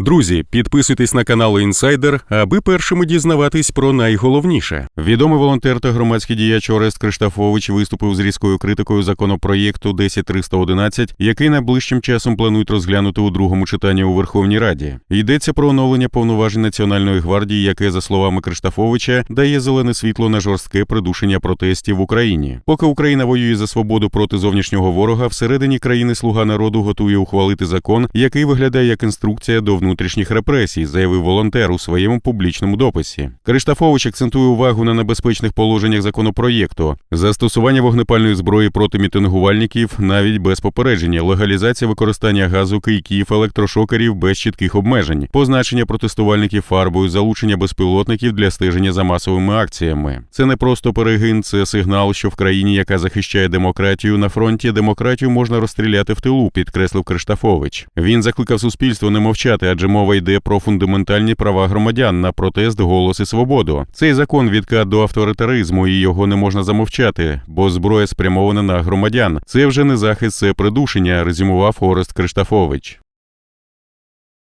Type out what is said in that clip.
Друзі, підписуйтесь на канал Інсайдер, аби першими дізнаватись про найголовніше. Відомий волонтер та громадський діяч Орест Криштафович виступив з різкою критикою законопроєкту 10311, який найближчим часом планують розглянути у другому читанні у Верховній Раді. Йдеться про оновлення повноважень Національної гвардії, яке, за словами Криштафовича, дає зелене світло на жорстке придушення протестів в Україні. Поки Україна воює за свободу проти зовнішнього ворога, всередині країни слуга народу готує ухвалити закон, який виглядає як інструкція до внутрішніх репресій, заявив волонтер у своєму публічному дописі. Криштафович акцентує увагу на небезпечних положеннях законопроєкту, застосування вогнепальної зброї проти мітингувальників навіть без попередження, легалізація використання газу, кийків, електрошокерів без чітких обмежень, позначення протестувальників фарбою, залучення безпілотників для стеження за масовими акціями. Це не просто перегин, це сигнал, що в країні, яка захищає демократію на фронті, демократію можна розстріляти в тилу, підкреслив Криштафович. Він закликав суспільство не мовчати, адже мова йде про фундаментальні права громадян на протест, голос і свободу. Цей закон відкат до авторитаризму, і його не можна замовчати, бо зброя спрямована на громадян. Це вже не захист, це придушення, резюмував Орест Криштафович.